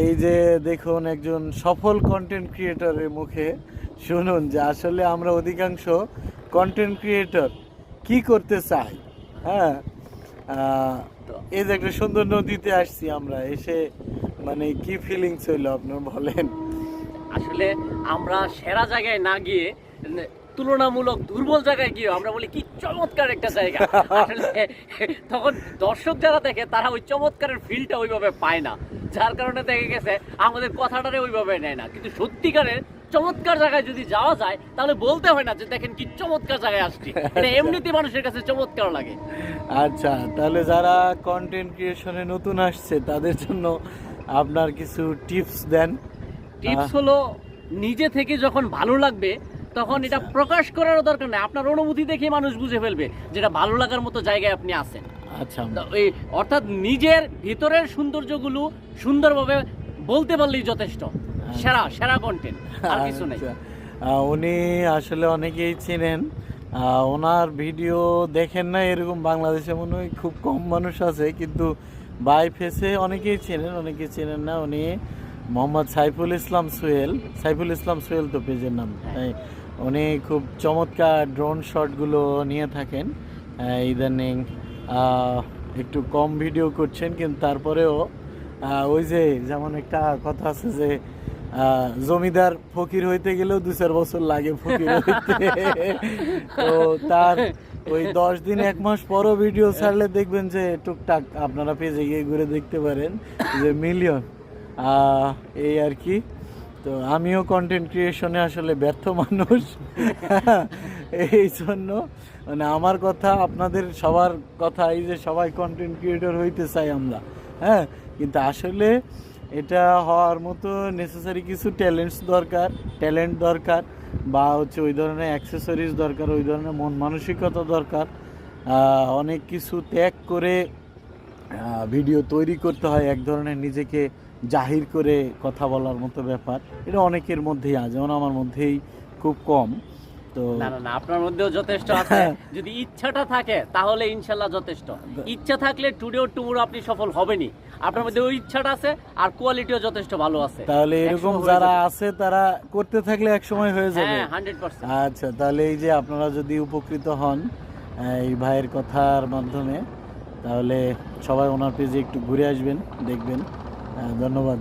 এই যে দেখুন একজন সফল কন্টেন্ট ক্রিয়েটরের মুখে, শুনুন যে আসলে আমরা অধিকাংশ কন্টেন্ট ক্রিয়েটর কি করতে চাই? হ্যাঁ? এই যে একটা সুন্দর নদীতে আসছি আমরা, এসে মানে কি ফিলিংস হইল আপনার বলেন? আসলে আমরা সেরা জায়গায় না গিয়ে তুলনামূলক দুর্বল জায়গায় গিয়ে আমরা বলি কি চমৎকার একটা জায়গা। আসলে তখন দর্শক যারা দেখে তারা ওই চমৎকারের ফিলটা ওইভাবে পায় না। যার কারণে দেখে গেছে আমাদের কথাটারে ওইভাবে নেয় না। কিন্তু সত্যিকারের চমৎকার জায়গায় যদি যাওয়া যায় তাহলে বলতে হয় না যে দেখেন কি চমৎকার জায়গায় আসছি। এটা এমনিতে মানুষের কাছে চমৎকার লাগে। আচ্ছা তাহলে যারা কন্টেন্ট ক্রিয়েশনে নতুন আসছে তাদের জন্য আপনার কিছু টিপস দেন। টিপস হলো নিজে থেকে যখন ভালো লাগবে তখন এটা প্রকাশ করার দরকার নেই। আপনার অনুভূতি দেখে মানুষ বুঝে ফেলবে যেটা ভালো লাগার মতো জায়গায় আপনি আছেন। আচ্ছা। এই অর্থাৎ নিজের ভিতরের সৌন্দর্যগুলো সুন্দরভাবে বলতে পারলেই যথেষ্ট। সেরা সেরা কন্টেন্ট আর কিছু নেই। আচ্ছা। উনি আসলে অনেকেই চিনেন। ওনার ভিডিও দেখেন না এরকম বাংলাদেশে মনে হয় খুব কম মানুষ আছে কিন্তু বাই ফেসে অনেকেই চেনেন অনেকেই চেনেন না। উনি মোহাম্মদ সাইফুল ইসলাম সোহেল সাইফুল ইসলাম সোহেল তো পেজের নাম। তাই উনি খুব চমৎকার ড্রোন শটগুলো নিয়ে থাকেন। ইদানিং একটু কম ভিডিও করছেন কিন্তু তারপরেও ওই যে যেমন একটা কথা আছে যে জমিদার ফকির হইতে গেলেও দু চার বছর লাগে ফকির হইতে। তো তার ওই দশ দিন এক মাস পরও ভিডিও ছাড়লে দেখবেন যে টুকটাক আপনারা পেজে গিয়ে ঘুরে দেখতে পারেন যে মিলিয়ন এই আর কি। তো আমিও কন্টেন্ট ক্রিয়েশনে আসলে ব্যর্থ মানুষ। এই জন্য মানে আমার কথা, আপনাদের সবার কথা, এই যে সবাই কন্টেন্ট ক্রিয়েটর হইতে চাই আমরা হ্যাঁ? কিন্তু আসলে এটা হওয়ার মতো নেসেসারি কিছু ট্যালেন্টস দরকার ট্যালেন্ট দরকার, বা হচ্ছে ওই ধরনের অ্যাক্সেসরিজ দরকার, ওই ধরনের মন মানসিকতা দরকার অনেক কিছু ত্যাগ করে ভিডিও তৈরি করতে হয়, এক ধরনের নিজেকে জাহির করে কথা বলার মতো ব্যাপার। এটা অনেকের মধ্যেই আছে যেমন আমার মধ্যেই খুব কম। তো না আপনার মধ্যেও যথেষ্ট আছে। যদি ইচ্ছাটা থাকে তাহলে ইনশাল্লাহ যথেষ্ট। ইচ্ছা থাকলে টুডেও টুমুরো আপনি সফল হবেনই। আপনার মধ্যে ওই ইচ্ছাটা আছে আর কোয়ালিটিও যথেষ্ট ভালো আছে। তাহলে এরকম যারা আছে তারা করতে থাকলে এক সময় হয়ে যাবে। হ্যাঁ পার্সেন্ট আচ্ছা তাহলে এই যে আপনারা যদি উপকৃত হন এই ভাইয়ের কথার মাধ্যমে তাহলে সবাই ওনার পেজে একটু ঘুরে আসবেন দেখবেন। ধন্যবাদ।